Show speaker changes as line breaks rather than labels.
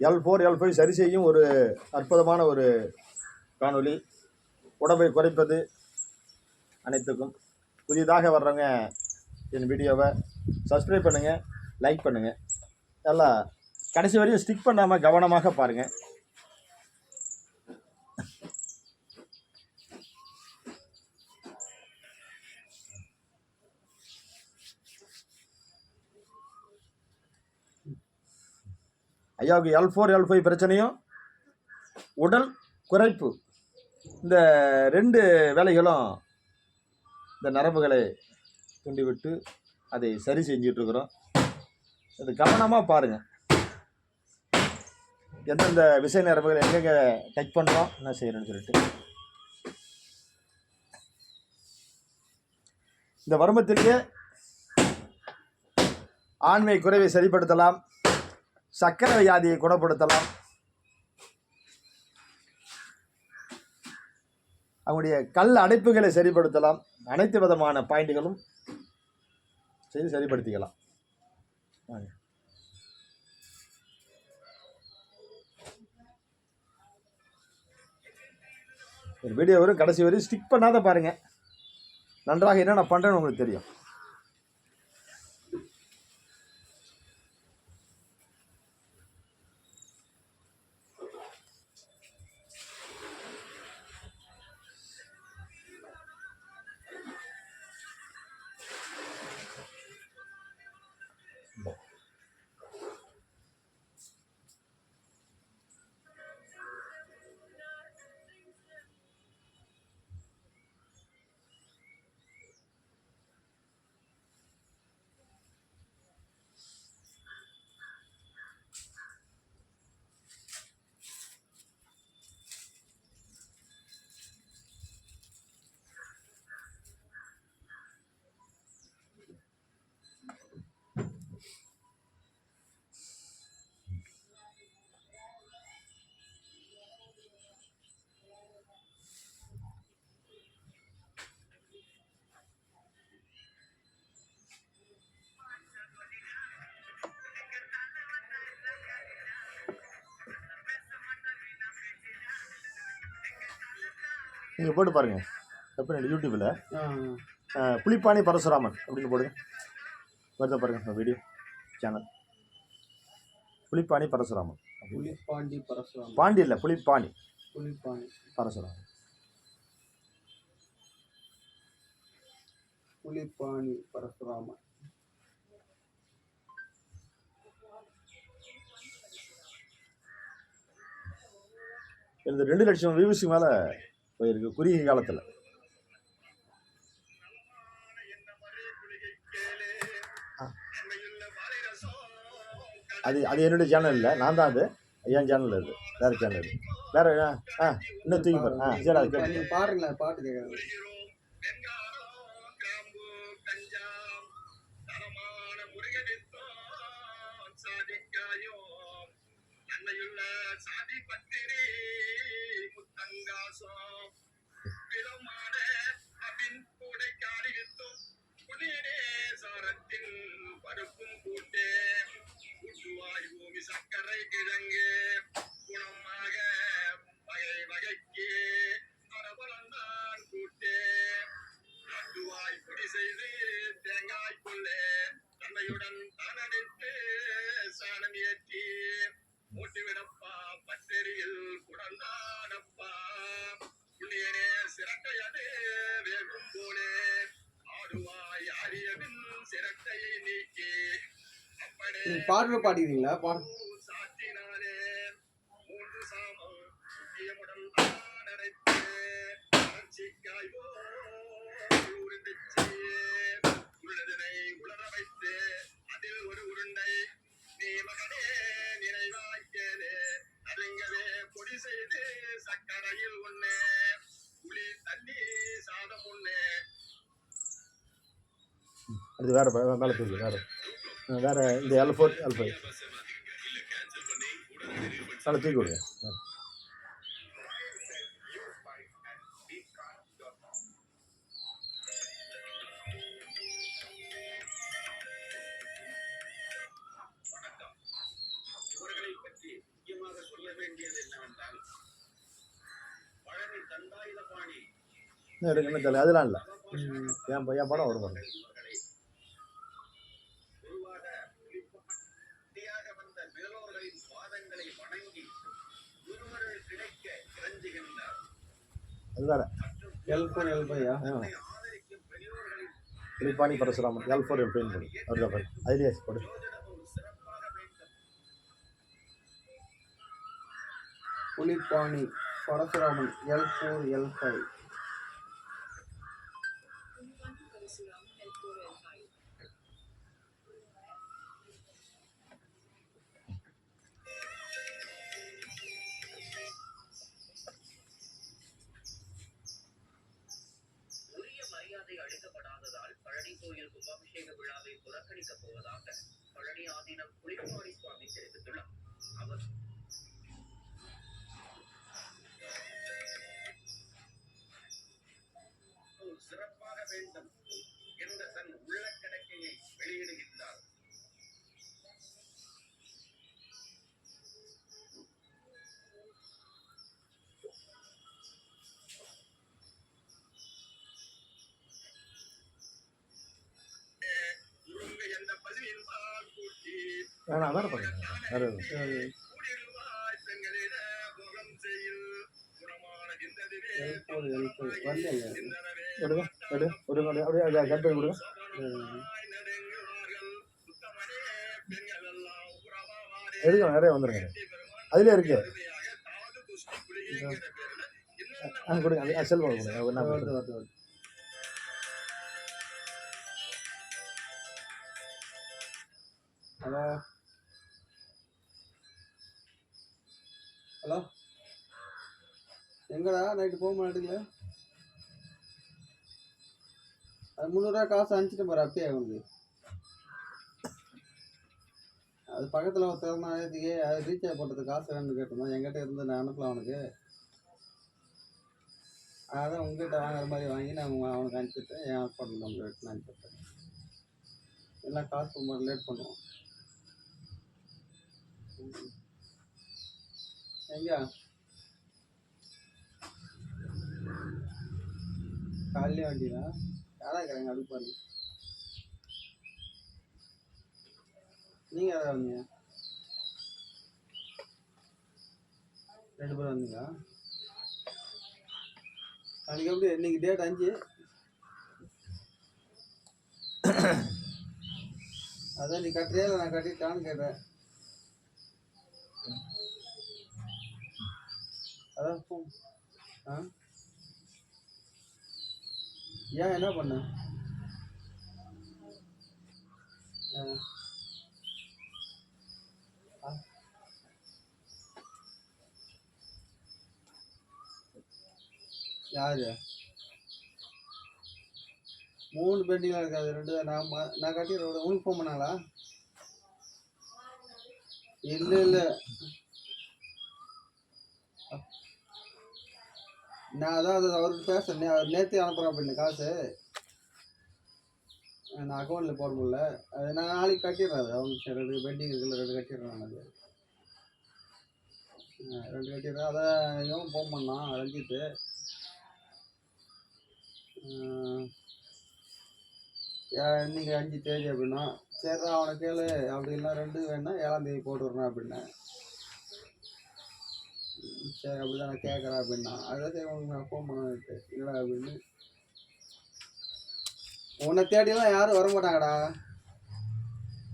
L four L five சரி செய்யும் ஒரு அற்புதமான ஒரு காணொளி. உடம்பை குறைப்பது அனைத்துக்கும். புதிதாக வர்றவங்க என் வீடியோவை சப்ஸ்கிரைப் பண்ணுங்கள் லைக் பண்ணுங்கள் நல்லா கடைசி வரையும் ஸ்டிக் பண்ணாமல் கவனமாக பாருங்கள் ஐயாவுக்கு எல் ஃபோர் எல் ஃபைவ் பிரச்சனையும் உடல் குறைப்பு. இந்த ரெண்டு வேலைகளும் இந்த நரம்புகளை தூண்டிவிட்டு அதை சரி செஞ்சிட்ருக்குறோம் அது கவனமாக பாருங்கள் எந்தெந்த விசை நரம்புகள் எங்கெங்கே டச் பண்ணுறோம் என்ன செய்யணும்னு சொல்லிட்டு. இந்த வருமத்திலேயே ஆண்மை குறைவை சரிப்படுத்தலாம். சக்கரை வியாதியை குணப்படுத்தலாம். அவங்களுடைய கல் அடைப்புகளை சரிப்படுத்தலாம். அனைத்து விதமான பாயிண்ட்டுகளும் செய்து சரிப்படுத்திக்கலாம். ஒரு வீடியோ வரும். கடைசி வரையும் ஸ்டிக் பண்ணாத பாருங்கள் நன்றாக என்ன நான் பண்ணுறேன்னு உங்களுக்கு தெரியும். நீங்கள் போட்டு பாருங்கள் எப்படி யூடியூப்பில் புலிப்பாணி பரசுராமன் அப்படின்னு போடுங்க. வருத பாருங்க வீடியோ சேனல் புலிப்பாணி பரசுராமன்
புலிப்பாண்டி பரசுராமன்.
பாண்டி இல்லை புலிப்பாணி.
புலிப்பாணி.
பரசுராமன்.
புலிப்பாணி பரசுராமன்.
இந்த ரெண்டு லட்சம் வியூஸுக்கு மேலே போயிருக்கு குறுகிய காலத்தில். அது அது என்னுடைய சேனல் இல்லை. நான் தான் அது. என் சேனல் இது வேறு சேனல் இது வேறு ஆ இன்னும் தூக்கி பாரு. ஆ சரி அது கேட்டு
பாருங்களேன் பாட்டு கேட்கறது
சர்க்கரை கிழங்கு குணமாக வகை வகைக்கு அரபலந்தான் கூட்டே. நட்டுவாய் பொடி செய்து தேங்காய் கொள்ளே. தன்னையுடன் தனடித்து சாணம் ஏற்றி. மூட்டிவிடப்பா பச்சரியில் குடந்தானப்பா. புள்ளியனே சிரட்டையது வேகும் போலே. ஆடுவாய் ஆடியவின் சிரட்டை நீக்கி. அப்படே
நீங்க பாட்டு பாடு.
அது வேறு மேலே தூக்கி வேறு. வேறு இந்த எல் ஃபோர் எல் மேலே தூக்கி விடுங்க இன்னும் தெரியல அதெல்லாம் இல்லை. என் ப- என் படம் வரும் பாருங்க. அது வேற.
எல் ஃபோர் எல்
பெரியோர்களின்
Kilippani Parasuraman L four L pain போடு அதுதான் பாரு. போடு.
Pulippani Parasuraman L four L five
the
board எடு விடுங்க அப்படியே கட் பண்ணி
உறவாவாரே
எடுங்க நிறைய வந்துருங்க அதுலேயே இருக்கு. ஆ கொடுங்க செல்வம் கொடுங்க. என்ன
வருது வருது வருது ஹலோ? ஹலோ? எங்கடா? நைட்டு போக மாட்டேங்கல அது முந்நூறுரூவா காசு அனுப்பிச்சிட்டு போகிற அப்பயே அவனுக்கு அது பக்கத்தில் ஒருத்தர் நேரத்துக்கு அது ரீசார்ஜ் பண்ணுறதுக்கு காசு வேணும்னு கேட்டிருந்தோம் என்கிட்ட இருந்து நான் அனுப்பலாம் அவனுக்கு. அதான் உங்ககிட்ட வாங்குற மாதிரி வாங்கி நான் அவனுக்கு அனுப்பிச்சிட்டேன். என் ஹஸ்பண்ட் உங்களுக்கு நான் அனுப்பிச்சிட்டேன். எல்லாம் காசு ரொம்ப லேட் பண்ணுவோம். எங்க காலையிலே வண்டியா? யாரா இருக்கிறாங்க அது பாருங்க. நீங்கள் யாரா வந்தீங்க? ரெண்டு பேரும் வந்தீங்களா? நாளைக்கு எப்படி? இன்னைக்கு டேட் அஞ்சு? அதான் நீ கட்டுறியா? இல்லை நான் கட்டிட்டான்னு கேட்டேன் அதான் போ. ஆ? ஏன் என்ன பண்ண? ஆ. ஆ. யாரு? மூணு பெண்டிங்லாம் இருக்காது ரெண்டு தான். நான் நான் கட்டிடுறேன் உனக்கு ஃபோன் பண்ணாங்களா? இல்லை இல்லை. நான் அதான் அது அவருக்கு பேசுறேன் அவர் நேற்று அனுப்புகிறேன் அப்படின்னு காசு. நான் அக்கௌண்ட்டில் போட முடியல. அது நான் நாளைக்கு கட்டிடுறேன் அது. அவங்க ரெண்டு பெண்டிங் இருக்குல்ல ரெண்டு கட்டிடுறேன் அது. ரெண்டு கட்டிடுறேன். அதான் இவன் ஃபோன் பண்ணான் ரஞ்சித்து. ஏன் இன்னைக்கு அஞ்சு தேதி அப்படின்னா. சரி அவனை கேளு. அப்படி ரெண்டு வேணா ஏழாம் தேதி போட்டு விட்றேன் அப்படின்னேன். சரி அப்படிதான் நான் கேட்குறேன் அப்படின்னா. அதான் சரி உனக்கு நான் ஃபோன் பண்ண இல்லை அப்படின்னு. உன்னை தேடிலாம் யாரும் வர மாட்டாங்கடா